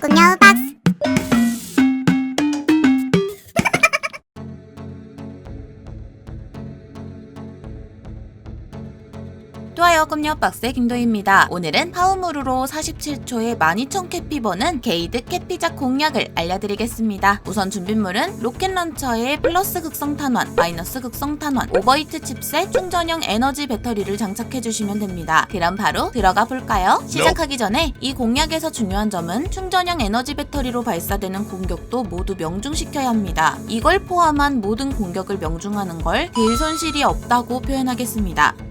박 스 또하여 꿈녀 박스의 김도희입니다. 오늘은 파우무르로 47초에 12,000 캐피 버는 게이드 캐피작 공략을 알려드리겠습니다. 우선 준비물은 로켓 런처에 플러스 극성 탄환, 마이너스 극성 탄환, 오버히트 칩셋, 충전형 에너지 배터리를 장착해 주시면 됩니다. 그럼 바로 들어가 볼까요? 시작하기 전에 이 공략에서 중요한 점은 충전형 에너지 배터리로 발사되는 공격도 모두 명중시켜야 합니다. 이걸 포함한 모든 공격을 명중하는 걸딜 손실이 없다고 표현하겠습니다.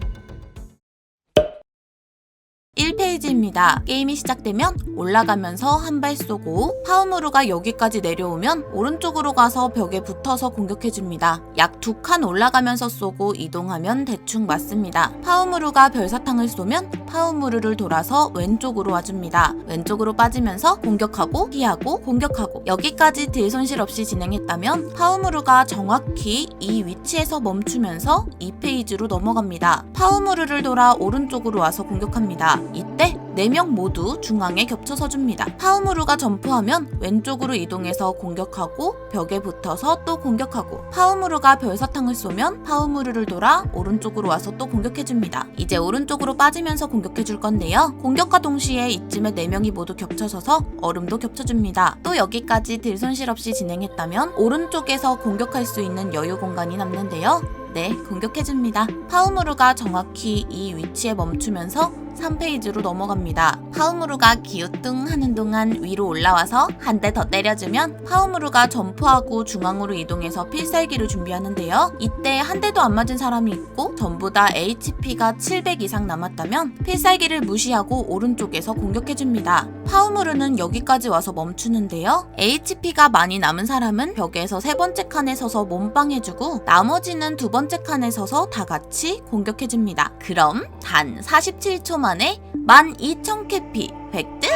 페이지입니다. 게임이 시작되면 올라가면서 한 발 쏘고 파우무르가 여기까지 내려오면 오른쪽으로 가서 벽에 붙어서 공격해줍니다. 약 두 칸 올라가면서 쏘고 이동하면 대충 맞습니다. 파우무르가 별사탕을 쏘면 파우무르를 돌아서 왼쪽으로 와줍니다. 왼쪽으로 빠지면서 공격하고 피하고 공격하고 여기까지 딜 손실 없이 진행했다면 파우무르가 정확히 이 위치에서 멈추면서 2페이지로 넘어갑니다. 파우무르를 돌아 오른쪽으로 와서 공격합니다. 이때 4명 모두 중앙에 겹쳐 서 줍니다. 파우무르가 점프하면 왼쪽으로 이동해서 공격하고 벽에 붙어서 또 공격하고 파우무르가 별사탕을 쏘면 파우무르를 돌아 오른쪽으로 와서 또 공격해줍니다. 이제 오른쪽으로 빠지면서 공격해줄 건데요. 공격과 동시에 이쯤에 4명이 모두 겹쳐서서 얼음도 겹쳐줍니다. 또 여기까지 딜 손실 없이 진행했다면 오른쪽에서 공격할 수 있는 여유 공간이 남는데요. 네, 공격해줍니다. 파우무르가 정확히 이 위치에 멈추면서 3페이지로 넘어갑니다. 파우무르가 기우뚱 하는 동안 위로 올라와서 한 대 더 때려주면 파우무르가 점프하고 중앙으로 이동해서 필살기를 준비하는데요. 이때 한 대도 안 맞은 사람이 있고 전부 다 HP가 700 이상 남았다면 필살기를 무시하고 오른쪽에서 공격해줍니다. 파우무르는 여기까지 와서 멈추는데요. HP가 많이 남은 사람은 벽에서 세 번째 칸에 서서 몸빵해주고 나머지는 두 번째 칸에 서서 다 같이 공격해줍니다. 그럼 단 47초 만에 12,000 캐피 100등!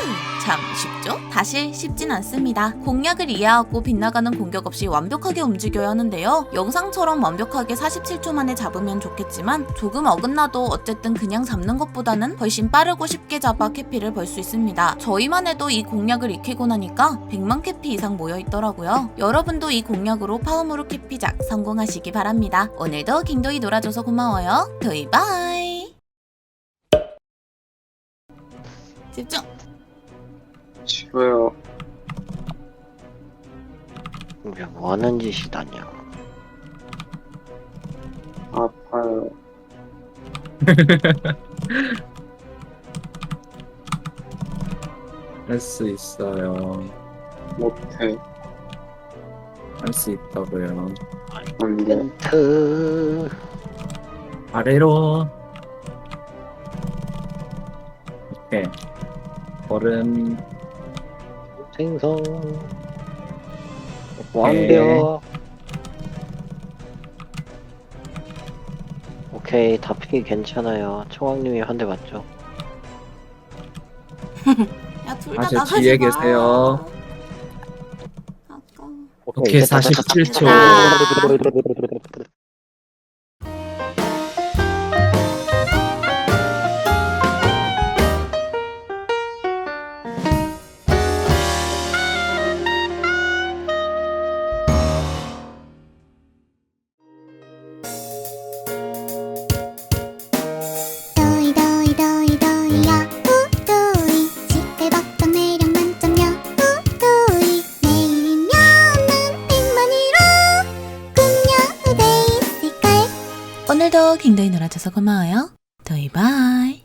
참 쉽죠? 사실 쉽진 않습니다. 공략을 이해하고 빗나가는 공격 없이 완벽하게 움직여야 하는데요. 영상처럼 완벽하게 47초 만에 잡으면 좋겠지만 조금 어긋나도 어쨌든 그냥 잡는 것보다는 훨씬 빠르고 쉽게 잡아 캐피를 벌 수 있습니다. 저희만 해도 이 공략을 익히고 나니까 100만 캐피 이상 모여 있더라고요. 여러분도 이 공략으로 파워무르 캐피작 성공하시기 바랍니다. 오늘도 김도희 놀아줘서 고마워요. 도이 바이! 집중! 싫어요. 이게 뭐 하는 짓이다냐. 아파요. 할 수 있어요. 못해. 할 수 있다고요. 안 돼. 트 아래로. 오케이. 얼음. 생성 완벽. 오케이 다 피기 괜찮아요. 총왕님이 한 대 맞죠? 야, 둘 다 아, 나가지 뒤에 마. 계세요. 아까. 오케이, 이제 다- 다- 다- 47초. 아. 오늘도 김도희 놀아줘서 고마워요. 도이 바이.